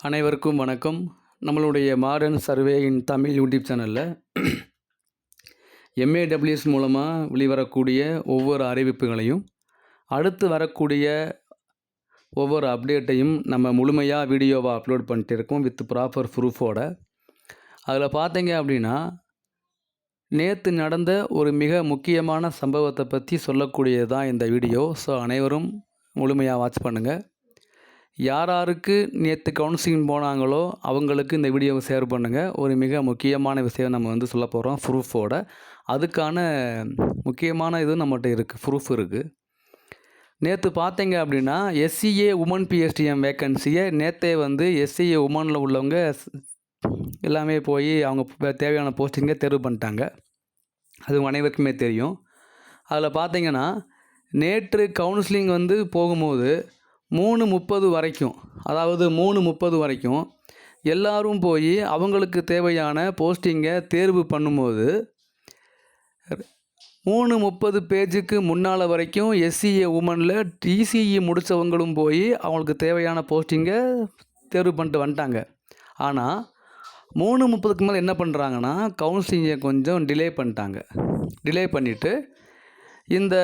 அனைவருக்கும் வணக்கம். நம்மளுடைய modern survey in Tamil YouTube சேனலில் எம்ஏடபிள்யூஎஸ் மூலமாக வெளிவரக்கூடிய ஒவ்வொரு அறிவிப்புகளையும் அடுத்து வரக்கூடிய ஒவ்வொரு அப்டேட்டையும் நம்ம முழுமையாக வீடியோவாக அப்லோட் பண்ணிட்டு இருக்கோம் வித் ப்ராப்பர் ப்ரூஃபோட அதில் பார்த்தீங்க அப்படின்னா நேற்று நடந்த ஒரு மிக முக்கியமான சம்பவத்தை பற்றி சொல்லக்கூடியது தான் இந்த வீடியோ ஸோ அனைவரும் முழுமையாக வாட்ச் பண்ணுங்கள் யார் யாருக்கு நேற்று கவுன்சிலிங் போனாங்களோ அவங்களுக்கு இந்த வீடியோவை ஷேர் பண்ணுங்கள் ஒரு மிக முக்கியமான விஷயம் நம்ம வந்து சொல்ல போகிறோம் ப்ரூஃபோட அதுக்கான முக்கியமான இது நம்மகிட்ட இருக்குது ப்ரூஃப் இருக்குது நேற்று பார்த்தீங்க அப்படின்னா எஸ்சிஏ உமன் பிஎஸ்டிஎம் வேக்கன்சியை நேற்றே வந்து எஸ்சிஏ உமனில் உள்ளவங்க எல்லாமே போய் அவங்க தேவையான போஸ்டிங்கை தேர்வு பண்ணிட்டாங்க. அது அனைவருக்குமே தெரியும். அதில் பார்த்தீங்கன்னா நேற்று கவுன்சிலிங் வந்து போகும்போது மூணு முப்பது வரைக்கும் அதாவது மூணு முப்பது வரைக்கும் எல்லாரும் போய் அவங்களுக்கு தேவையான போஸ்டிங்கை தேர்வு பண்ணும்போது மூணு முப்பது பேஜுக்கு முன்னால் வரைக்கும் எஸ்சிஏ உமனில் டிசிஇ முடித்தவங்களும் போய் அவங்களுக்கு தேவையான போஸ்டிங்கை தேர்வு பண்ணிட்டு வந்துட்டாங்க. ஆனால் மூணு முப்பதுக்கு மேலே என்ன பண்ணுறாங்கன்னா கவுன்சிலிங்கை கொஞ்சம் டிலே பண்ணிட்டாங்க. டிலே பண்ணிவிட்டு இந்த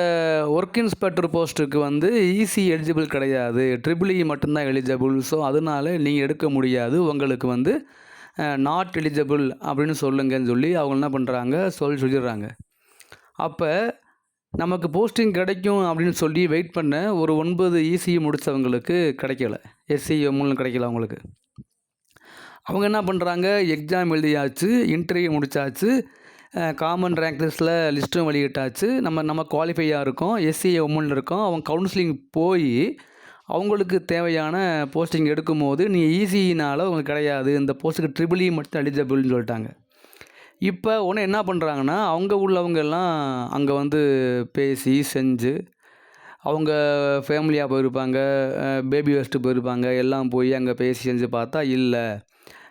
ஒர்க் இன்ஸ்பெக்டர் போஸ்ட்டுக்கு வந்து ஈஸி எலிஜிபிள் கிடையாது. ட்ரிபிள் இ e மட்டும்தான் எலிஜிபிள் ஸோ அதனால நீங்கள் எடுக்க முடியாது. உங்களுக்கு வந்து நாட் எலிஜிபிள் அப்படின்னு சொல்லுங்கன்னு சொல்லி அவங்க என்ன பண்ணுறாங்க சொல்லி சொல்லிடுறாங்க. அப்போ நமக்கு போஸ்டிங் கிடைக்கும் அப்படின்னு சொல்லி வெயிட் பண்ண ஒரு ஒன்பது இசிஇ முடித்தவங்களுக்கு கிடைக்கல. எஸ்சி மூலம் கிடைக்கல அவங்களுக்கு. அவங்க என்ன பண்ணுறாங்க எக்ஸாம் எழுதியாச்சு இன்டர்வியூ முடித்தாச்சு காமன் ரேங்க் லிஸ்ட்டில் லிஸ்ட்டும் வெளியிட்டாச்சு. நம்ம நம்ம குவாலிஃபையாக இருக்கோம். எஸ்சிஏ உமனில் இருக்கோம். அவங்க கவுன்சிலிங் போய் அவங்களுக்கு தேவையான போஸ்டிங் எடுக்கும்போது நீ ஈஸினால் உங்களுக்கு கிடையாது. இந்த போஸ்ட்டுக்கு ட்ரிபிள் இ மட்டும் எலிஜிபிள்னு சொல்லிட்டாங்க. இப்போ ஒன்று என்ன பண்ணுறாங்கன்னா அவங்க உள்ளவங்கெல்லாம் அங்கே வந்து பேசி செஞ்சு அவங்க ஃபேமிலியாக போயிருப்பாங்க. பேபி வச்சுட்டு போயிருப்பாங்க. எல்லாம் போய் அங்கே பேசி செஞ்சு பார்த்தா இல்லை.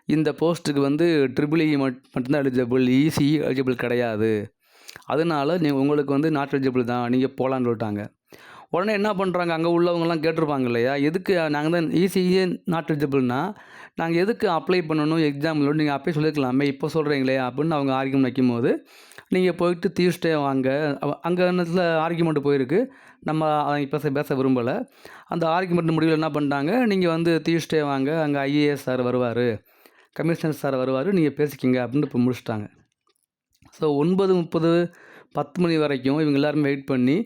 இந்த போஸ்ட்டுக்கு வந்து ட்ரிபிள் இ e மட் மட்டும்தான் எலிஜிபிள் ஈசி எலிஜிபிள் கிடையாது. அதனால நீ உங்களுக்கு வந்து நாட் எலிஜிபிள் தான். நீங்கள் போகலான்னு சொல்லிட்டாங்க. உடனே என்ன பண்ணுறாங்க அங்கே உள்ளவங்கலாம் கேட்டிருப்பாங்க இல்லையா? எதுக்கு நாங்கள் தான் ஈஸியே நாட் எலிஜிபிள்னா நாங்கள் எதுக்கு அப்ளை பண்ணணும்? எக்ஸாமில் நீங்கள் அப்பயே சொல்லியிருக்கலாமே இப்போ சொல்கிறீங்களே அப்படின்னு அவங்க ஆர்கியூமெண்ட் வைக்கும்போது நீங்கள் போயிட்டு தீஸ்டே வாங்க. அங்கே என்னத்தில் ஆர்கியூமெண்ட் போயிருக்கு. நம்ம அதை பேச பேச விரும்பலை. அந்த ஆர்கியூமெண்ட் முடிவில் என்ன பண்ணிட்டாங்க? நீங்கள் வந்து தீஸ்டே வாங்க. அங்கே ஐஏஎஸ் சார் வருவார். கமிஷனர் சார் வருவார் நீங்கள் பேசிக்கிங்க அப்படின்னு இப்போ முடிச்சிட்டாங்க. ஸோ ஒன்பது முப்பது பத்து மணி வரைக்கும் இவங்க எல்லாருமே வெயிட் பண்ணி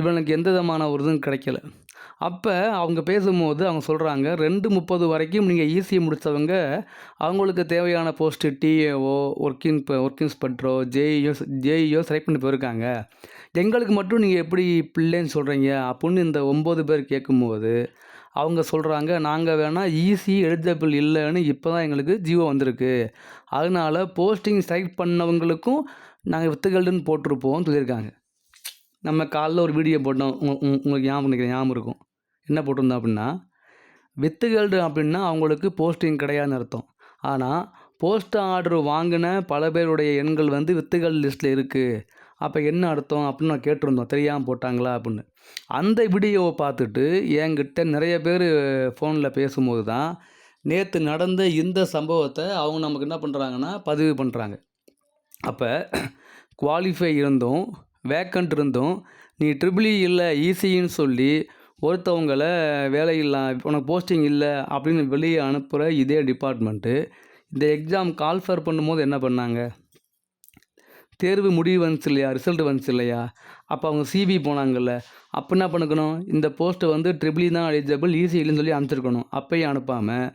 இவனுக்கு எந்த விதமான ஒரு இதுவும் கிடைக்கல. அப்போ அவங்க பேசும்போது அவங்க சொல்கிறாங்க ரெண்டு முப்பது வரைக்கும் நீங்கள் ஈஸியை முடித்தவங்க அவங்களுக்கு தேவையான போஸ்ட்டு டிஏஓ ஒர்க்கிங் ஒர்க் இன்ஸ்பெக்டரோ ஜேஇஓ ஜேஇஓ செலக்ட் பண்ணி போயிருக்காங்க. எங்களுக்கு மட்டும் நீங்கள் எப்படி பிள்ளைன்னு சொல்கிறீங்க அப்படின்னு இந்த ஒம்பது பேர் கேட்கும்போது அவங்க சொல்கிறாங்க நாங்கள் வேணால் ஈஸி எலிஜிபிள் இல்லைன்னு இப்போ தான் எங்களுக்கு ஜியோ வந்திருக்கு. அதனால போஸ்டிங் ஸ்ட்ரைக் பண்ணவங்களுக்கும் நாங்கள் வித்துகள்னு போட்டிருப்போம்னு சொல்லியிருக்காங்க. நம்ம காலைல ஒரு வீடியோ போட்டோம். உங்களுக்கு ஞாபகம் நினைக்கிறேன் ஞாபகம் இருக்கும். என்ன போட்டிருந்தோம் அப்படின்னா வித்துகள்டு அப்படின்னா அவங்களுக்கு போஸ்டிங் கிடையாதுன்னு அர்த்தம். ஆனால் போஸ்ட் ஆர்டர் வாங்கின பல பேருடைய எண்கள் வந்து வித்துகள் லிஸ்ட்டில் இருக்குது அப்போ என்ன அர்த்தம் அப்படின்னு நான் கேட்டிருந்தோம். தெரியாமல் போட்டாங்களா அப்படின்னு. அந்த வீடியோவை பார்த்துட்டு என்கிட்ட நிறைய பேர் ஃபோனில் பேசும்போது தான் நேற்று நடந்த இந்த சம்பவத்தை அவங்க நமக்கு என்ன பண்ணுறாங்கன்னா பதிவு பண்ணுறாங்க அப்போ குவாலிஃபை இருந்தும் வேக்கண்ட் இருந்தும் நீ ட்ரிபிள் e இல்லை ஈஸின்னு சொல்லி ஒருத்தவங்கள வேலை இல்லை உனக்கு போஸ்டிங் இல்லை அப்படின்னு வெளியே அனுப்புகிற இதே டிபார்ட்மெண்ட்டு இந்த எக்ஸாம் கால்ஃபர் பண்ணும்போது என்ன பண்ணாங்க? தேர்வு முடிவு வந்துச்சு இல்லையா ரிசல்ட் வந்துச்சு இல்லையா அப்போ அவங்க சிவி போனாங்கல்ல. அப்போ என்ன பண்ணிக்கணும்? இந்த போஸ்ட்டை வந்து ட்ரிபிளி e தான் எலிஜிபிள் ஈஸி இல்லைன்னு சொல்லி அனுப்பிச்சிருக்கணும். அப்போயே அனுப்பாமல்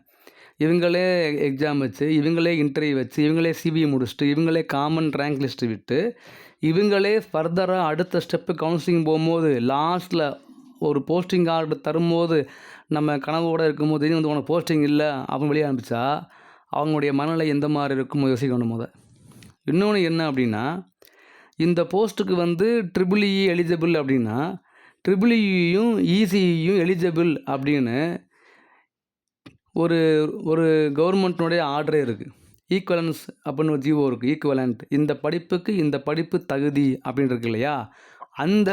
இவங்களே எக்ஸாம் வச்சு இவங்களே இன்டர்வியூ வச்சு இவங்களே சிவி முடிச்சுட்டு இவங்களே காமன் ரேங்க் லிஸ்ட்டு விட்டு இவங்களே ஃபர்தராக அடுத்த ஸ்டெப்பு கவுன்சிலிங் போகும்போது லாஸ்ட்டில் ஒரு போஸ்டிங் ஆர்டர் தரும்போது நம்ம கனவோடு இருக்கும்போது திடீர்னு வந்து உனக்கு போஸ்டிங் இல்லை. அப்படின்னு வெளியே அனுப்பிச்சா அவங்களுடைய மனநிலை எந்த மாதிரி இருக்கும் யோசிக்கணும் முதல். இன்னொன்று என்ன அப்படின்னா இந்த போஸ்ட்டுக்கு வந்து ட்ரிபிள் இ எலிஜிபிள் அப்படின்னா ட்ரிபிள் இயும் இசிஇயும் எலிஜிபிள் அப்படின்னு ஒரு ஒரு கவர்மெண்ட்னுடைய ஆர்டரே இருக்குது ஈக்குவலன்ஸ் அப்படின்னு ஒரு ஜீவோ இருக்குது ஈக்குவலண்ட் இந்த படிப்புக்கு இந்த படிப்பு தகுதி அப்படின்னு இருக்கு இல்லையா? அந்த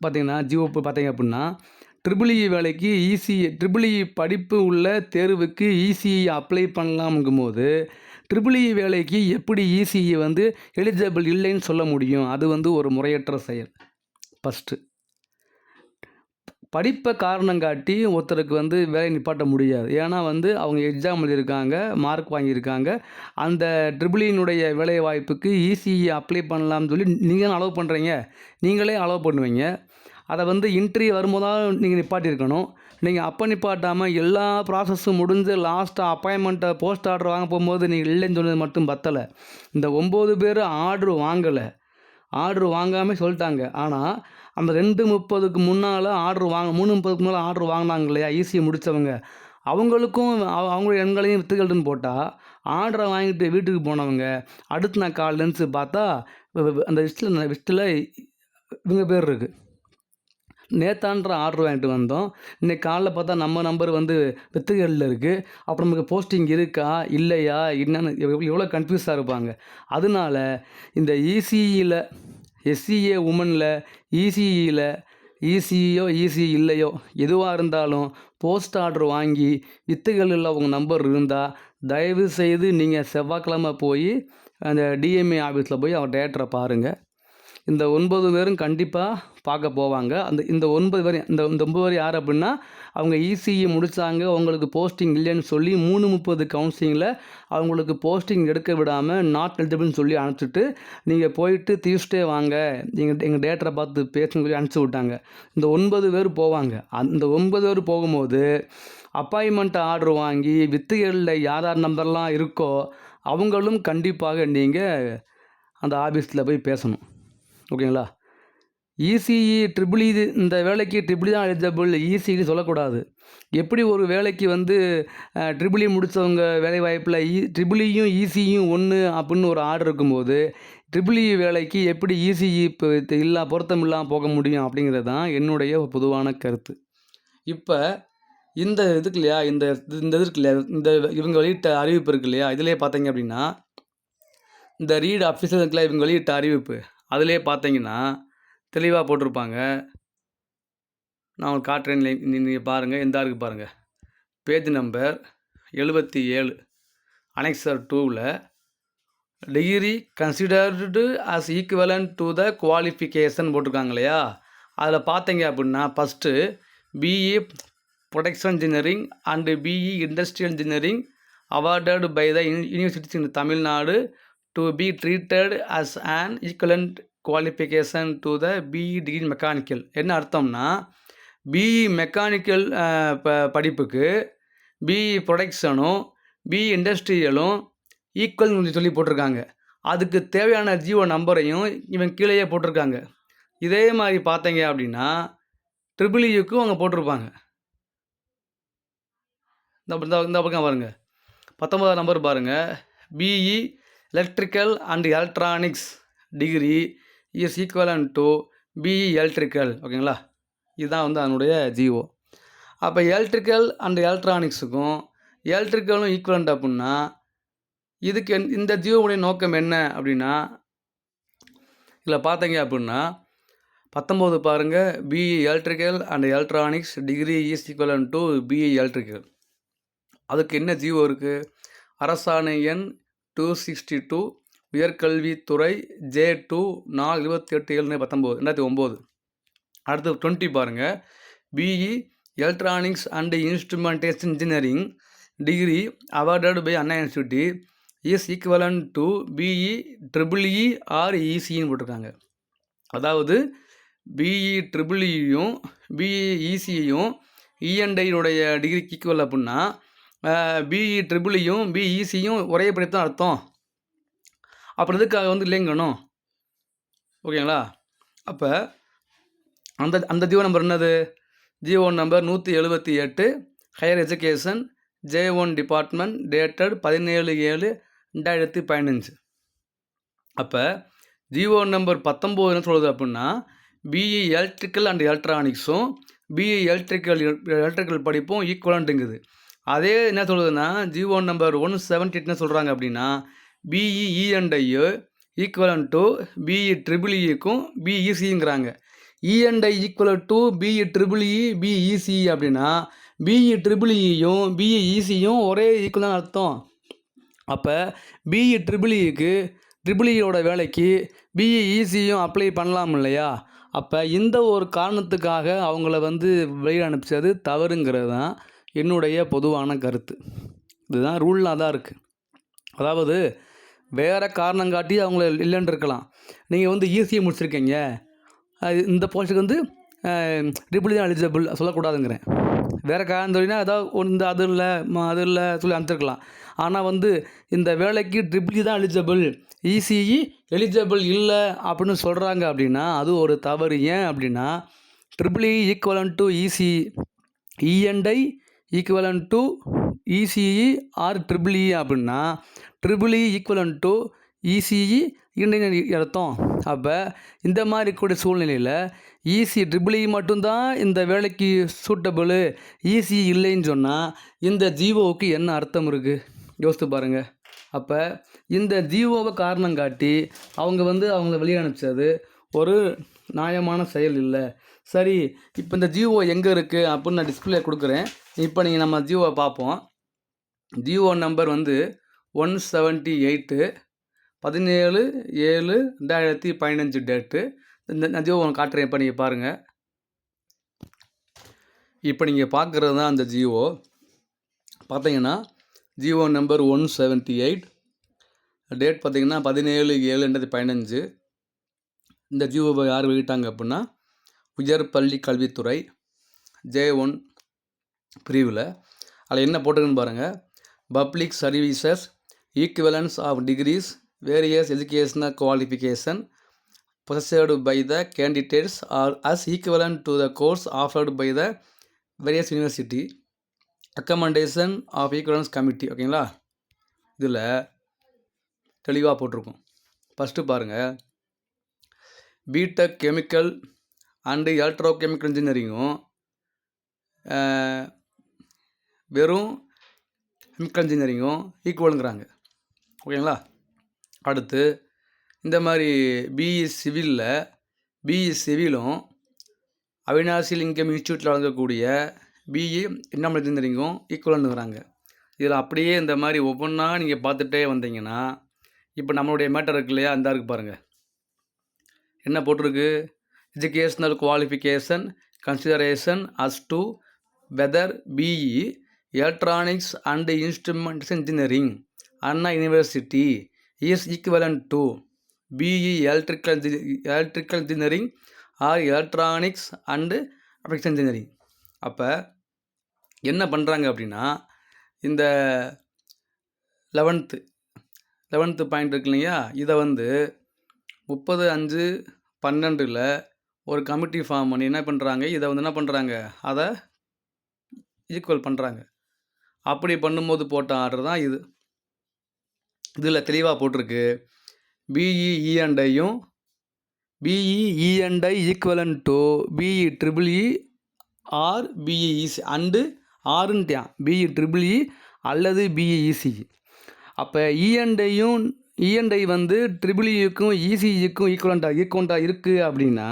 பார்த்தீங்கன்னா ஜீவோ பார்த்தீங்க அப்படின்னா ட்ரிபிள் இ e வேலைக்கு இசிஇ ட்ரிபிள் இ படிப்பு உள்ள தேர்வுக்கு இசிஇ அப்ளை பண்ணலாம்ங்கும்போது ட்ரிபிள் இ வேலைக்கு எப்படி இசிஇ வந்து எலிஜிபிள் இல்லைன்னு சொல்ல முடியும்? அது வந்து ஒரு முறையற்ற செயல். ஃபஸ்ட்டு படிப்பை காரணம் காட்டி ஒருத்தருக்கு வந்து வேலை நிப்பாட்ட முடியாது. ஏன்னா வந்து அவங்க எக்ஸாம் எழுதியிருக்காங்க மார்க் வாங்கியிருக்காங்க. அந்த ட்ரிபிளினுடைய வேலை வாய்ப்புக்கு இசிஇ அப்ளை பண்ணலாம்னு சொல்லி நீங்கள் அலோவ் பண்ணுறீங்க நீங்களே அலோவ் பண்ணுவீங்க. அதை வந்து இன்ட்ரி வரும்போதான் நீங்கள் நிப்பாட்டியிருக்கணும். நீங்கள் அப்போ நிப்பாட்டாமல் எல்லா ப்ராசஸும் முடிஞ்சு லாஸ்ட்டாக அப்பாயின்மெண்ட்டை போஸ்ட் ஆர்டர் வாங்க போகும்போது நீங்கள் இல்லைன்னு சொன்னது மட்டும் பத்தலை. இந்த ஒம்பது பேர் ஆர்டர் வாங்கலை. ஆர்டர் வாங்காமல் சொல்லிட்டாங்க. ஆனால் அந்த ரெண்டு முப்பதுக்கு முன்னால் ஆர்டர் வாங்க மூணு முப்பதுக்கு முன்னால் ஆர்டர் வாங்கினாங்க இல்லையா? ஈஸியாக முடித்தவங்க அவங்களுக்கும் அவ- எண்களையும் வித்துகள்னு போட்டால் ஆர்டரை வாங்கிட்டு வீட்டுக்கு போனவங்க அடுத்து நான் கால் லென்ஸு பார்த்தா அந்த லிஸ்ட்டில் லிஸ்ட்டில் இவங்க பேர் இருக்குது நேத்தான்ற ஆர்டர் வாங்கிட்டு வந்தோம். இன்னைக்கு காலைல பார்த்தா நம்ம நம்பர் வந்து வித்துகளில் இருக்குது அப்புறம் நமக்கு போஸ்டிங் இருக்கா? இல்லையா? என்னென்னு எவ்வளோ கன்ஃபியூஸாக இருப்பாங்க. அதனால இந்த இசிஇயில் எஸ்சிஏ உமனில் இசிஇயில் இசிஇயோ இசி இல்லையோ எதுவாக இருந்தாலும் போஸ்ட் ஆர்டர் வாங்கி வித்துகளில் உங்கள் நம்பர் இருந்தால் தயவு செய்து நீங்கள் செவ்வாய்க்கிழமை போய் அந்த டிஎம்ஏ ஆஃபீஸில் போய் அவர் டேரக்டரை பாருங்கள் இந்த ஒன்பது பேரும் கண்டிப்பாக பார்க்க போவாங்க. அந்த இந்த ஒன்பது பேர் இந்த இந்த ஒன்பது பேர் யார் அப்படின்னா அவங்க இசிஇ முடித்தாங்க அவங்களுக்கு போஸ்டிங் இல்லைன்னு சொல்லி மூணு முப்பது கவுன்சிலிங்கில் அவங்களுக்கு போஸ்டிங் எடுக்க விடாமல் நாட் எலிஜிபிள்னு சொல்லி அனுப்பிச்சிட்டு நீங்கள் போயிட்டு டியூஸ்டே வாங்க. எங்கள் எங்கள் டேட்டரை பார்த்து பேசுன்னு சொல்லி அனுப்பிச்சி விட்டாங்க. இந்த ஒன்பது பேர் போவாங்க. அந்த ஒன்பது பேர் போகும்போது அப்பாயின்மெண்ட் ஆர்டர் வாங்கி வித்துகளில் யார் யார் நம்பர்லாம் இருக்கோ அவங்களும் கண்டிப்பாக நீங்கள் அந்த ஆஃபீஸில் போய் பேசணும். ஓகேங்களா? இசிஇ ட்ரிபிள் e இது இந்த வேலைக்கு ட்ரிபிள் தான் எலிஜிபிள் இசிஇ சொல்லக்கூடாது. எப்படி ஒரு வேலைக்கு வந்து ட்ரிபிள் முடித்தவங்க வேலை வாய்ப்பில் இ ட்ரிபிளியும் இசியும் ஒன்று அப்படின்னு ஒரு ஆர்டர் இருக்கும்போது ட்ரிபிள்இ வேலைக்கு எப்படி இசிஇ இப்போ இல்லா பொருத்தம் இல்லாமல் போக முடியும் அப்படிங்கிறது தான் என்னுடைய பொதுவான கருத்து. இப்போ இந்த இதுக்கு இல்லையா இந்த இது- இந்த இது இருக்கு இல்லையா இந்த இவங்க வெளியிட்ட அறிவிப்பு இருக்கு இல்லையா இதிலே பார்த்தீங்க அப்படின்னா இந்த ரீட் அஃபிஷியல் இவங்க வெளியிட்ட அறிவிப்பு. அதிலே பார்த்தீங்கன்னா தெளிவாக போட்டிருப்பாங்க. நான் உங்களுக்கு காட்டுறேன் நீங்கள் பாருங்கள் எந்த இருக்குது பாருங்கள் பேஜ் நம்பர் எழுபத்தி ஏழு அனெக்சர் டூவில் degree considered as equivalent to the qualification போட்டிருக்காங்க இல்லையா? அதில் பார்த்தீங்க அப்படின்னா first BE production engineering and BE industrial engineering awarded by the universities in Tamil Nadu to be treated as an equivalent qualification to the BE degree mechanical என்ன அர்த்தம்னா BE mechanical ப படிப்புக்கு BE ப்ரொடக்ஷனும் பிஇ இண்டஸ்ட்ரியலும் equal சொல்லி போட்டிருக்காங்க. அதுக்கு தேவையான ஜீவோ நம்பரையும் இவன் கீழேயே போட்டிருக்காங்க. இதே மாதிரி பார்த்தீங்க அப்படின்னா ட்ரிபிள் இயுக்கும் e அவங்க போட்டிருப்பாங்க. இந்த இந்த இந்த பக்கம் பாருங்கள் பத்தொன்பதாம் நம்பர் பாருங்கள் BE electrical and electronics degree is equivalent to BE electrical ஓகேங்களா இதுதான் வந்து அதனுடைய ஜிஓ அப்போ எலக்ட்ரிக்கல் அண்ட் எலக்ட்ரானிக்ஸுக்கும் எலக்ட்ரிக்கலும் ஈக்குவலண்ட் அப்படின்னா இதுக்கு என்- இந்த ஜியோவுடைய நோக்கம் என்ன அப்படின்னா இதில் பார்த்தீங்க அப்படின்னா பத்தொம்போது பாருங்கள் BE electrical and electronics degree is equivalent to BE electrical அதுக்கு என்ன ஜியோ இருக்குது அரசாணை எண் டூ சிக்ஸ்டி டூ உயர்கல்வித்துறை ஜே டூ நாலு இருபத்தி எட்டு ஏழு பத்தொம்போது ரெண்டாயிரத்தி ஒம்பது. அடுத்து டுவெண்ட்டி பாருங்கள் BE electronics and instrumentation engineering degree awarded by Anna university is equivalent to BE triple E or இசின்னு போட்டிருக்காங்க. அதாவது பிஇ ட்ரிபிள்இயும் பிஇ இசியையும் இஎன்டையினுடைய டிகிரிக்கு ஈக்குவல் அப்படின்னா பிஇ ட்ரிபிள்இயும் பிஇசியும் ஒரே படித்தான் அர்த்தம். அப்புறம் எதுக்காக வந்து இல்லைங்கணும். ஓகேங்களா? அப்போ அந்த அந்த ஜியோ நம்பர் என்னது? ஜியோ நம்பர் நூற்றி எழுபத்தி எட்டு higher education J one department dated பதினேழு ஏழு ரெண்டாயிரத்தி பதினஞ்சு. அப்போ ஜியோ நம்பர் பத்தொம்போது என்ன சொல்லுது அப்படின்னா பிஇ எலக்ட்ரிக்கல் அண்ட் எலக்ட்ரானிக்ஸும் பிஇ எலக்ட்ரிக்கல் எலக்ட்ரிக்கல் படிப்பும் ஈக்குவலண்ட்டுங்குது அதே என்ன சொல்லுதுன்னா ஜிஓ நம்பர் ஒன் செவன்டி என்ன சொல்கிறாங்க அப்படின்னா பிஇஇஎன்டையு ஈக்குவலன் டு பிஇ ட்ரிபிள் இக்கும் பிஇசிங்கிறாங்க E N I equal to BE triple E BEC அப்படின்னா பிஇ ட்ரிபிள் இயும் பிஇ ஈசியும் ஒரே ஈக்குவலான அர்த்தம் அப்போ பிஇ ட்ரிபிள் இக்கு ட்ரிபிள் இயோட வேலைக்கு பிஇ ஈசியும் அப்ளை பண்ணலாம் இல்லையா அப்போ இந்த ஒரு காரணத்துக்காக அவங்கள வந்து வெளியில் அனுப்பிச்சது தவறுங்கிறது தான் என்னுடைய பொதுவான கருத்து இதுதான் ரூல்லாக தான் இருக்குது அதாவது வேறு காரணம் காட்டி அவங்கள இல்லைன்னு இருக்கலாம். நீங்கள் வந்து ஈஸியாக முடிச்சிருக்கீங்க. அது இந்த போஸ்ட்டுக்கு வந்து ட்ரிபிள் e தான் எலிஜிபிள் சொல்லக்கூடாதுங்கிறேன். வேறு காரணம் தெரியுன்னா ஏதாவது ஒன்று இந்த அது இல்லை ம அது இல்லை சொல்லி அனுப்பிச்சிருக்கலாம். ஆனால் வந்து இந்த வேலைக்கு ட்ரிபிள் e தான் எலிஜிபிள் இசிஇ எலிஜிபிள் இல்லை அப்படின்னு சொல்கிறாங்க அப்படின்னா அது ஒரு தவறு. ஏன் அப்படின்னா triple E equivalent to EC இஎன்டை equivalent to ECE or triple E அப்படின்னா triple E equivalent to ECE இன்றைய அர்த்தம். அப்போ இந்த மாதிரி இருக்கக்கூடிய சூழ்நிலையில் ஈசி ட்ரிபிள் இ e மட்டும்தான் இந்த வேலைக்கு சூட்டபிள் ஈசி இல்லைன்னு சொன்னால் இந்த ஜீவோவுக்கு என்ன அர்த்தம் இருக்குது யோசித்து பாருங்கள் அப்போ இந்த ஜீவோவை காரணம் காட்டி அவங்க வந்து அவங்கள வெளியே அனுப்பிச்சது ஒரு நியாயமான செயல் இல்லை. சரி இப்போ இந்த ஜியோ எங்கே இருக்குது அப்படின்னு நான் டிஸ்பிளே கொடுக்குறேன். இப்போ நீங்கள் நம்ம ஜியோவை பார்ப்போம். ஜியோ நம்பர் வந்து ஒன் செவன்ட்டி எயிட்டு பதினேழு ஏழு ரெண்டாயிரத்தி பதினஞ்சு டேட்டு இந்த நான் ஜியோ ஒன்று காட்டுறேன். இப்போ நீங்கள் பாருங்கள் இப்போ நீங்கள் பார்க்குறது தான் அந்த ஜியோ பார்த்தீங்கன்னா GO number one seventy eight date பார்த்தீங்கன்னா பதினேழு ஏழு ரெண்டாயிரத்தி பதினஞ்சு. இந்த ஜியோவை யார் வெளியிட்டாங்க அப்படின்னா உயர் பள்ளி கல்வித்துறை ஜே ஒன் பிரிவில். அதில் என்ன போட்டிருக்குன்னு பாருங்கள் public services equivalence of degrees various educational qualification procured by the candidates are as equivalent to the course offered by the various university recommendation of equivalence committee ஓகேங்களா இதில் தெளிவாக போட்டிருக்கோம் ஃபஸ்ட்டு பாருங்கள் BTech chemical and electro chemical இன்ஜினியரிங்கும் வெறும் chemical இன்ஜினியரிங்கும் ஈக்குவலுங்கிறாங்க. ஓகேங்களா? அடுத்து இந்த மாதிரி பிஇ சிவிலில் பிஇ சிவிலும் அவினாசி லிங்கம் இன்ஸ்டியூட்டில் வழங்கக்கூடிய பிஇ இன்னமல் இன்ஜினியரிங்கும் ஈக்குவலுங்கிறாங்க இதில் அப்படியே இந்த மாதிரி ஒவ்வொன்றா நீங்கள் பார்த்துட்டே வந்தீங்கன்னா இப்போ நம்மளுடைய மேட்டர் இருக்கு இல்லையா? அந்த இருக்கு பாருங்கள் என்ன போட்டிருக்கு? Educational qualification consideration as to whether BE electronics and instruments engineering Anna university is equivalent to BE electrical electrical engineering or electronics and application engineering அப்போ என்ன பண்ணுறாங்க அப்படின்னா இந்த லெவன்த்து லெவன்த்து பாயிண்ட் இருக்கு இல்லையா? இதை வந்து முப்பது அஞ்சு பன்னெண்டில் ஒரு கமிட்டி ஃபார்ம் பண்ணி என்ன பண்ணுறாங்க இதை வந்து என்ன பண்ணுறாங்க அதை ஈக்குவல் பண்ணுறாங்க அப்படி பண்ணும்போது போட்ட ஆர்டர் தான் இது. இதில் தெளிவாக போட்டிருக்கு. பிஇஇஎன்டையும் பிஇஇஎன்டை equivalent to BE triple E or BE EC and ஆறுன்ட்டான் BE triple E அல்லது பிஇஇசி அப்போ இஎன்டையும் இஎன்டை வந்து ட்ரிபிள் இக்கும் e இசிஇக்கும் e, e ஈக்குவலண்ட்டாக ஈக்குவலண்ட்டாக இருக்குது அப்படின்னா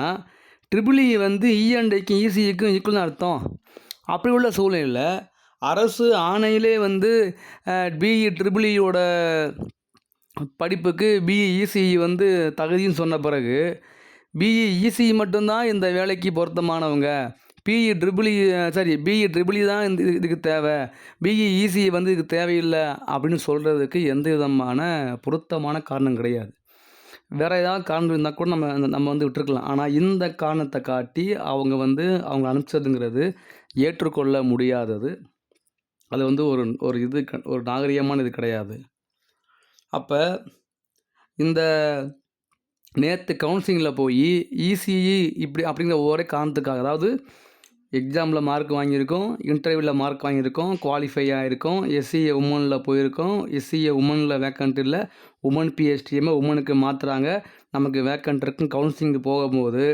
ட்ரிபிள் இ வந்து இஎன்டைக்கும் இசிஇக்கும் ஈக்குவல் அர்த்தம். அப்படி உள்ள சூழ்நிலையில் அரசு ஆணையிலே வந்து பிஇ ட்ரிபிள்இயோட e படிப்புக்கு பிஇ இசிஇ வந்து தகுதின்னு சொன்ன பிறகு பிஇ இசிஇ மட்டும்தான் இந்த வேலைக்கு பொருத்தமானவங்க. BE triple E sorry BE triple தான் இந்த இதுக்கு தேவை. பிஇ இசிஇ வந்து இதுக்கு தேவையில்லை அப்படின்னு சொல்கிறதுக்கு எந்த விதமான பொருத்தமான காரணம் கிடையாது. வேற ஏதாவது காரணம் இருந்தால் கூட நம்ம நம்ம வந்து விட்டுருக்கலாம். ஆனால் இந்த காரணத்தை காட்டி அவங்க வந்து அவங்க அனுப்பிச்சதுங்கிறது ஏற்றுக்கொள்ள முடியாதது. அது வந்து ஒரு ஒரு இது ஒரு நாகரிகமான இது கிடையாது. அப்போ இந்த நேற்று கவுன்சிலிங்கில் போய் இசிஇ இப்படி அப்படிங்கிற ஒரே காரணத்துக்காக அதாவது எக்ஸாமில் மார்க் வாங்கியிருக்கோம் இன்டர்வியூவில் மார்க் வாங்கியிருக்கோம் குவாலிஃபை ஆகிருக்கோம் எஸ்சிஏ உமனில் போயிருக்கோம் எஸ்சிஏ உமனில் வேக்கண்ட் இல்லை உமன் பிஎஸ்டிஎம்மை உமனுக்கு மாற்றுறாங்க நமக்கு வேக்கண்ட் இருக்கும் கவுன்சிலிங்கு போகும்போது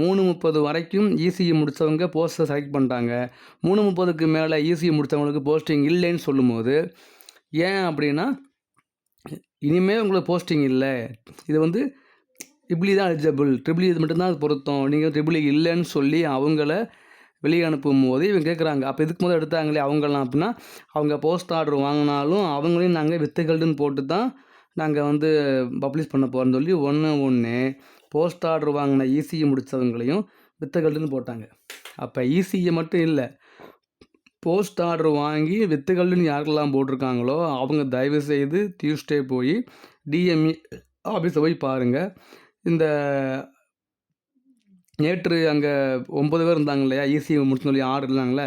மூணு முப்பது வரைக்கும் இசிஇ முடித்தவங்க போஸ்ட்டை செலக்ட் பண்ணிட்டாங்க. மூணு முப்பதுக்கு மேலே இசிஇ முடித்தவங்களுக்கு போஸ்டிங் இல்லைன்னு சொல்லும்போது ஏன் அப்படின்னா இனிமேல் உங்களுக்கு போஸ்டிங் இல்லை. இது வந்து ட்ரிபிளி e தான் எலிஜிபிள் ட்ரிபிள் இது மட்டும்தான் அது பொருத்தம். நீங்கள் ட்ரிபிள் இல்லைன்னு சொல்லி அவங்கள வெளியே அனுப்பும்போது இவங்க கேட்குறாங்க அப்போ இதுக்கு முதல் எடுத்தாங்களே அவங்களாம் அப்படின்னா அவங்க போஸ்ட் ஆர்டர் வாங்கினாலும் அவங்களையும் நாங்கள் வித்துகள்னு போட்டு தான் நாங்கள் வந்து பப்ளிஷ் பண்ண போகிறோம்னு சொல்லி ஒன்று ஒன்று போஸ்ட் ஆர்டர் வாங்கின இசிஇ முடித்தவங்களையும் வித்துகள்னு போட்டாங்க. அப்போ இசிஇ மட்டும் இல்லை போஸ்ட் ஆர்டர் வாங்கி வித்துகள்னு யாருக்கெல்லாம் போட்டிருக்காங்களோ அவங்க தயவு செய்து டியூஸ்டே போய் டிஎம்இ ஆஃபீஸை போய் பாருங்கள் இந்த நேற்று அங்கே ஒம்பது பேர் இருந்தாங்க இல்லையா? ஈசி முடிச்சுன்னு சொல்லி ஆறு இருந்தாங்களே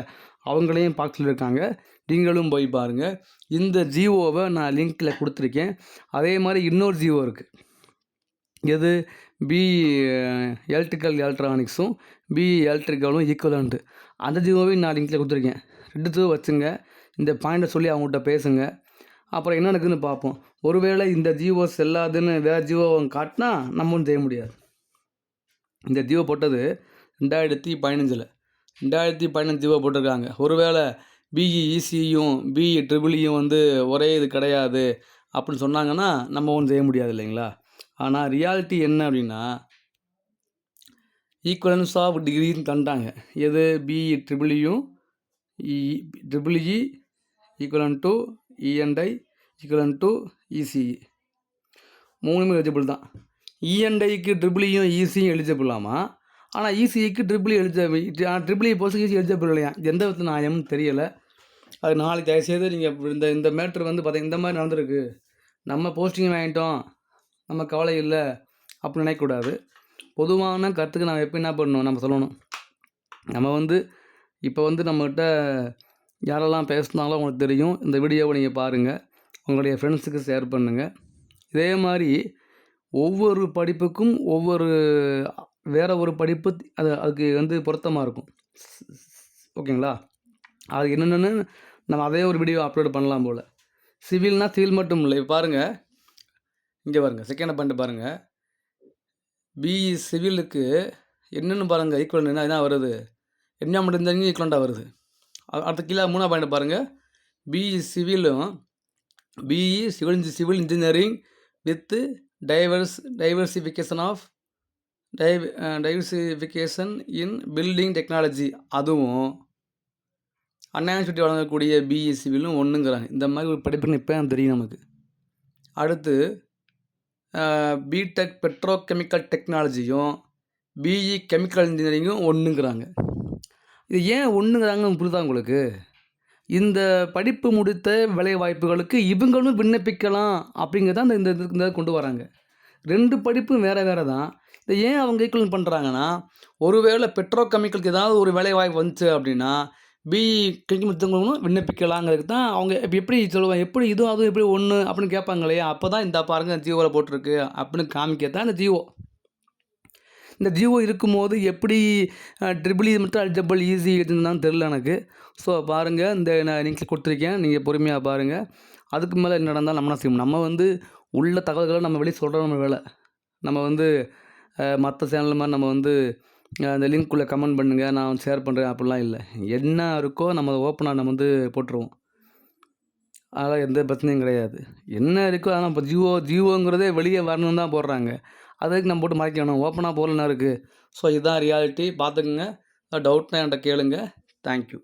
அவங்களையும் பார்க்க சொல்லியிருக்காங்க நீங்களும் போய் பாருங்கள் இந்த ஜியோவை நான் லிங்க்கில் கொடுத்துருக்கேன். அதே மாதிரி இன்னொரு ஜியோ இருக்குது எது? பி எலக்ட்ரிக்கல் எலக்ட்ரானிக்ஸும் பி எலக்ட்ரிக்கலும் ஈக்குவலண்ட்டு அந்த ஜியோவையும் நான் லிங்க்கில் கொடுத்துருக்கேன். ரெண்டுத்தையும் வச்சுங்க. இந்த பாயிண்ட்டை சொல்லி அவங்ககிட்ட பேசுங்க. அப்புறம் என்ன நடக்குதுன்னு பார்ப்போம். ஒருவேளை இந்த ஜியோ செல்லாதுன்னு வேறு ஜியோ காட்டினா நம்மளும் செய்ய முடியாது. இந்த தீவை போட்டது ரெண்டாயிரத்தி பதினஞ்சில். ரெண்டாயிரத்தி பதினஞ்சு தீவை போட்டிருக்காங்க. ஒருவேளை பிஇ இசியும் பிஇ ட்ரிபிளியும் வந்து ஒரே இது கிடையாது அப்படின்னு சொன்னாங்கன்னா நம்ம ஒன்றும் செய்ய முடியாது இல்லைங்களா? ஆனால் ரியாலிட்டி என்ன அப்படின்னா ஈக்குவலன்ஸ் ஆஃப் டிகிரின்னு தந்துட்டாங்க. எது? BE ட்ரிபிளியும் E triple E equivalent to ENI equivalent to ECE மூணுமே எலிஜிபிள் தான். இஎன்ஐக்கு ட்ரிபிளியும் ஈஸியும் எலிஜிபிளாமா ஆனால் இசிஇக்கு triple eligible triple E post EC eligible இல்லையா? எந்த விதத்தில் நியாயம்னு தெரியலை. அது நாளைக்கு தயவுசெய்து நீங்கள் இந்த இந்த மேட்ரு வந்து பார்த்தீங்கன்னா இந்த மாதிரி நடந்திருக்கு. நம்ம போஸ்டிங் வாங்கிட்டோம் நம்ம கவலை இல்லை அப்படின்னு நினைக்கக்கூடாது. பொதுவான கருத்துக்கு நம்ம எப்போ என்ன பண்ணணும்? நம்ம சொல்லணும். நம்ம வந்து இப்போ வந்து நம்மகிட்ட யாரெல்லாம் பேசுனாங்களோ உங்களுக்கு தெரியும். இந்த வீடியோவை நீங்கள் பாருங்கள் உங்களுடைய ஃப்ரெண்ட்ஸுக்கு ஷேர் பண்ணுங்கள் இதே மாதிரி ஒவ்வொரு படிப்புக்கும் ஒவ்வொரு வேறு ஒரு படிப்பு அது அதுக்கு வந்து பொருத்தமாக இருக்கும். ஓகேங்களா? அது என்னென்னு நம்ம அதே ஒரு வீடியோ அப்லோட் பண்ணலாம் போல். சிவில்னா சிவில் மட்டும் இல்லை. பாருங்கள் இங்கே பாருங்கள் செகண்ட் பாயிண்ட் பாருங்கள் பிஇ சிவிலுக்கு என்னென்னு பாருங்கள் ஈக்குவல் என்ன? என்ன வருது. என்ன மட்டும் ஈக்குவலண்டாக வருது. அடுத்த கீழே மூணாவது பாயிண்ட் பாருங்கள் BE சிவிலும் BE civil civil engineering with divers diversification of tie diversification in building technology அதுவும் அண்ணா யூனிவர்சிட்டி வழங்கக்கூடிய பிஇ சிவிலும் ஒன்றுங்கிறாங்க இந்த மாதிரி ஒரு படிப்புன்னு இப்போ தான் தெரியும் நமக்கு. அடுத்து பிடெக் பெட்ரோகெமிக்கல் டெக்னாலஜியும் பிஇ கெமிக்கல் இன்ஜினியரிங்கும் ஒன்றுங்கிறாங்க இது ஏன் ஒன்றுங்கிறாங்கன்னு புரியுதா உங்களுக்கு? இந்த படிப்பு முடித்த வேலை வாய்ப்புகளுக்கு இவங்களும் விண்ணப்பிக்கலாம் அப்படிங்கிறத அந்த இந்த இந்த கொண்டு வராங்க. ரெண்டு படிப்பும் வேறு வேறு தான். இதை ஏன் அவங்க ஈக்குவல் பண்ணுறாங்கன்னா ஒருவேளை பெட்ரோகெமிக்கலுக்கு ஏதாவது ஒரு வேலை வாய்ப்பு வந்துச்சு அப்படின்னா பிஇ கெமிக்கல் முடித்தவங்களும் விண்ணப்பிக்கலாங்கிறதுக்கு தான் அவங்க இப்போ எப்படி சொல்லுவாங்க எப்படி இதுவும் அதுவும் எப்படி ஒன்று அப்படின்னு கேட்பாங்க இல்லையா? அப்போ தான் இந்த பாருங்க ஜியோவில் போட்டிருக்கு அப்படின்னு காமிக்க தான் இந்த ஜியோ இந்த ஜியோ இருக்கும்போது எப்படி ட்ரிபிள் இ மட்டும் டபுள் ஈஸி தான் தெரில எனக்கு. ஸோ பாருங்கள் இந்த நான் லிங்க் கொடுத்துருக்கேன். நீங்கள் பொறுமையாக பாருங்கள் அதுக்கு மேலே என்ன நடந்தால் நம்ம என்ன செய்யணும் நம்ம வந்து உள்ள தகவல்களை நம்ம வெளியே சொல்கிற நம்ம வேலை. நம்ம வந்து மற்ற சேனல் மாதிரி நம்ம வந்து அந்த லிங்க்குள்ளே கமெண்ட் பண்ணுங்கள் நான் ஷேர் பண்ணுறேன் அப்படிலாம் இல்லை. என்ன இருக்கோ நம்ம ஓப்பனாக நம்ம வந்து போட்டுருவோம். அதெல்லாம் எந்த பிரச்சனையும் கிடையாது. என்ன இருக்கோ அதெல்லாம் இப்போ ஜியோ ஜியோங்கிறதே வெளியே வரணும்னு தான் போடுறாங்க. அதுக்கு நம்ம போட்டு மறைக்கணும் ஓப்பனாக போகலன்னா இருக்குது ஸோ இதுதான் ரியாலிட்டி பார்த்துக்குங்க. டவுட்னா என்கிட்ட கேளுங்க. தேங்க்யூ